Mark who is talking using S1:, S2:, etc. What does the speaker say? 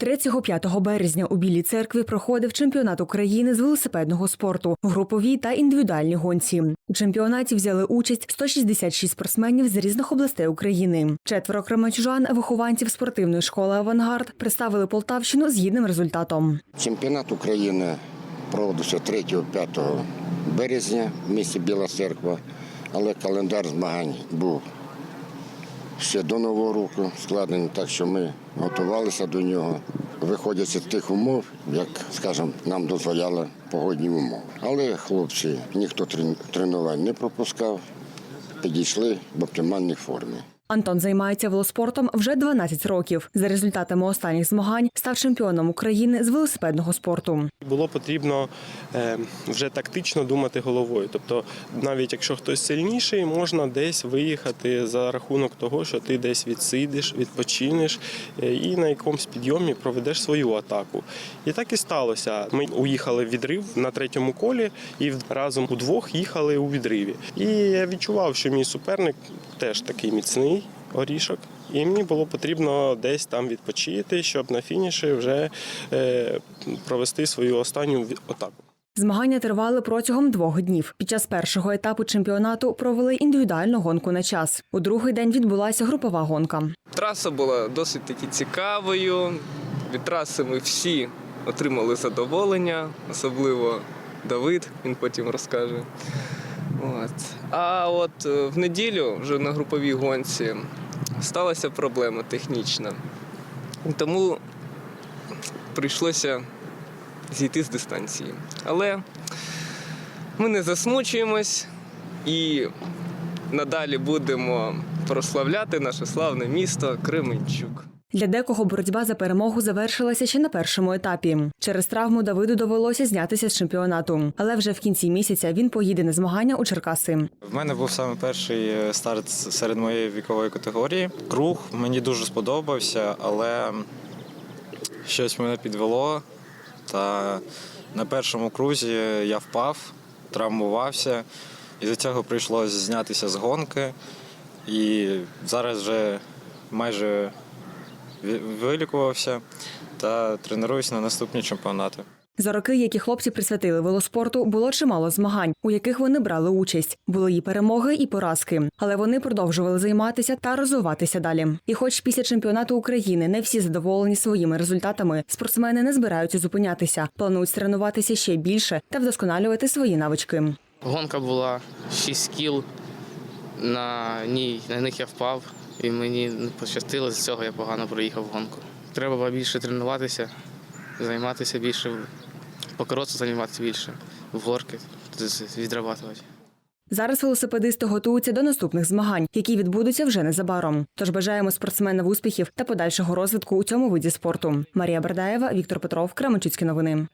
S1: 3-5 березня у Білій церкві проходив чемпіонат України з велосипедного спорту в груповій та індивідуальній гонці. У чемпіонаті взяли участь 166 спортсменів з різних областей України. Четверо кременчужан, вихованців спортивної школи Авангард, представили Полтавщину з гідним результатом.
S2: Чемпіонат України проводився 3-5 березня в місті Біла Церква, але календар змагань був ще до Нового року складені, так що ми готувалися до нього, виходячи з тих умов, як, скажімо, нам дозволяли погодні умови. Але хлопці ніхто трен- тренувань не пропускав, підійшли в оптимальній формі.
S1: Антон займається велоспортом вже 12 років. За результатами останніх змагань став чемпіоном України з велосипедного спорту.
S3: Було потрібно е, вже тактично думати головою. Тобто, навіть якщо хтось сильніший, можна десь виїхати за рахунок того, що ти десь відсидиш, відпочинеш е, і на якомусь підйомі проведеш свою атаку. І так і сталося. Ми уїхали в відрив на третьому колі і разом удвох їхали у відриві. І я відчував, що мій суперник теж такий міцний. Орішок, і мені було потрібно десь там відпочити, щоб на фініші вже е, провести свою останню атаку.
S1: Змагання тривали протягом двох днів. Під час першого етапу чемпіонату провели індивідуальну гонку на час. У другий день відбулася групова гонка.
S4: Траса була досить таки цікавою. Від траси ми всі отримали задоволення, особливо Давид, він потім розкаже. От. А от е, в неділю, вже на груповій гонці, сталася проблема технічна. Тому прийшлося зійти з дистанції. Але ми не засмучуємось і надалі будемо прославляти наше славне місто Кременчук.
S1: Для декого боротьба за перемогу завершилася ще на першому етапі. Через травму Давиду довелося знятися з чемпіонату, але вже в кінці місяця він поїде на змагання у Черкаси.
S5: В мене був саме перший е, старт серед моєї вікової категорії. Круг мені дуже сподобався, але щось мене підвело. Та на першому крузі я впав, травмувався, і за цього прийшлося знятися з гонки. І зараз вже майже вилікувався та тренуюся на наступні чемпіонати.
S1: За роки, які хлопці присвятили велоспорту, було чимало змагань, у яких вони брали участь. Були і перемоги, і поразки, але вони продовжували займатися та розвиватися далі. І, хоч після чемпіонату України не всі задоволені своїми результатами, спортсмени не збираються зупинятися, планують тренуватися ще більше та вдосконалювати свої навички.
S6: Гонка була 6 кіл. На ній на них я впав, і мені не пощастило, з цього я погано проїхав гонку. Треба більше тренуватися, займатися більше, по займатися більше, в горки відрабатувати.
S1: Зараз велосипедисти готуються до наступних змагань, які відбудуться вже незабаром. Тож бажаємо спортсменам успіхів та подальшого розвитку у цьому виді спорту. Марія Бердаєва, Віктор Петров, Кременчуцькі новини.